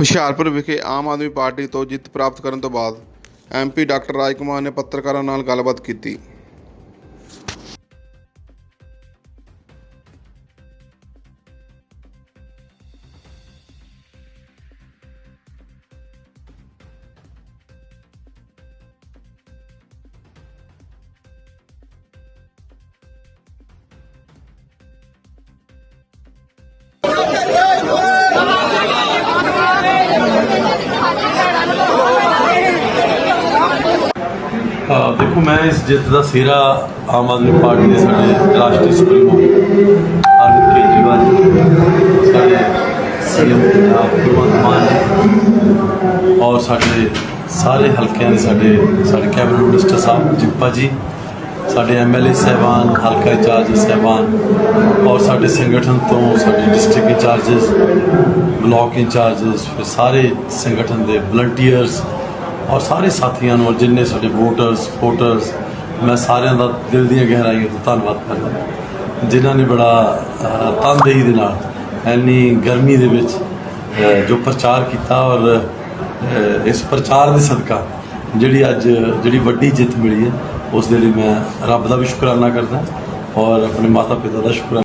ਹੁਸ਼ਿਆਰਪੁਰ ਵਿਖੇ ਆਮ ਆਦਮੀ ਪਾਰਟੀ ਤੋਂ ਜਿੱਤ ਪ੍ਰਾਪਤ ਕਰਨ ਤੋਂ ਬਾਅਦ ਐਮਪੀ ਡਾਕਟਰ ਰਾਜ ਕੁਮਾਰ ਨੇ ਪੱਤਰਕਾਰਾਂ ਨਾਲ ਗੱਲਬਾਤ ਕੀਤੀ। ਦੇਖੋ ਮੈਂ ਇਸ ਜਿੱਤ ਦਾ ਸਿਹਰਾ ਆਮ ਆਦਮੀ ਪਾਰਟੀ ਦੇ ਸਾਡੇ ਰਾਸ਼ਟਰੀ ਸੁਪਰੀਮੋ ਅਰਵਿੰਦ ਕੇਜਰੀਵਾਲ ਜੀ, ਸਾਡੇ ਸੀਐਮ ਪੰਜਾਬ ਭਗਵੰਤ ਮਾਨ ਜੀ ਔਰ ਸਾਡੇ ਸਾਰੇ ਹਲਕਿਆਂ ਦੇ ਸਾਡੇ ਸਾਡੇ ਕੈਬਨਿਟ ਮਿਨਿਸਟਰ ਸਾਹਿਬ ਜਿੱਪਾ ਜੀ ਸਾਡੇ ਐਮਐਲਏ ਸਹਿਬਾਨ ਹਲਕਾ ਇੰਚਾਰਜ ਸਹਿਬਾਨ ਔਰ ਸਾਡੇ ਸੰਗਠਨ ਤੋਂ ਸਾਡੇ ਡਿਸਟ੍ਰਿਕਟ ਇੰਚਾਰਜਸ ਬਲਾਕ ਇੰਚਾਰਜਸ ਫਿਰ ਸਾਰੇ ਸੰਗਠਨ ਦੇ ਵਲੰਟੀਅਰਸ ਔਰ ਸਾਰੇ ਸਾਥੀਆਂ ਨੂੰ ਔਰ ਜਿੰਨੇ ਸਾਡੇ ਵੋਟਰਸ ਸਪੋਰਟਰਸ ਮੈਂ ਸਾਰਿਆਂ ਦਾ ਦਿਲ ਦੀਆਂ ਗਹਿਰਾਈਆਂ ਤੋਂ ਧੰਨਵਾਦ ਕਰਦਾ ਜਿਨ੍ਹਾਂ ਨੇ ਬੜਾ ਤਨਦੇਹੀ ਦੇ ਨਾਲ ਇੰਨੀ ਗਰਮੀ ਦੇ ਵਿੱਚ ਜੋ ਪ੍ਰਚਾਰ ਕੀਤਾ ਔਰ ਇਸ ਪ੍ਰਚਾਰ ਦੇ ਸਦਕਾ ਜਿਹੜੀ ਅੱਜ, ਜਿਹੜੀ ਵੱਡੀ ਜਿੱਤ ਮਿਲੀ ਹੈ, ਉਸ ਦੇ ਲਈ ਮੈਂ ਰੱਬ ਦਾ ਵੀ ਸ਼ੁਕਰਾਨਾ ਕਰਦਾ ਔਰ ਆਪਣੇ ਮਾਤਾ ਪਿਤਾ ਦਾ ਸ਼ੁਕਰਾਨਾ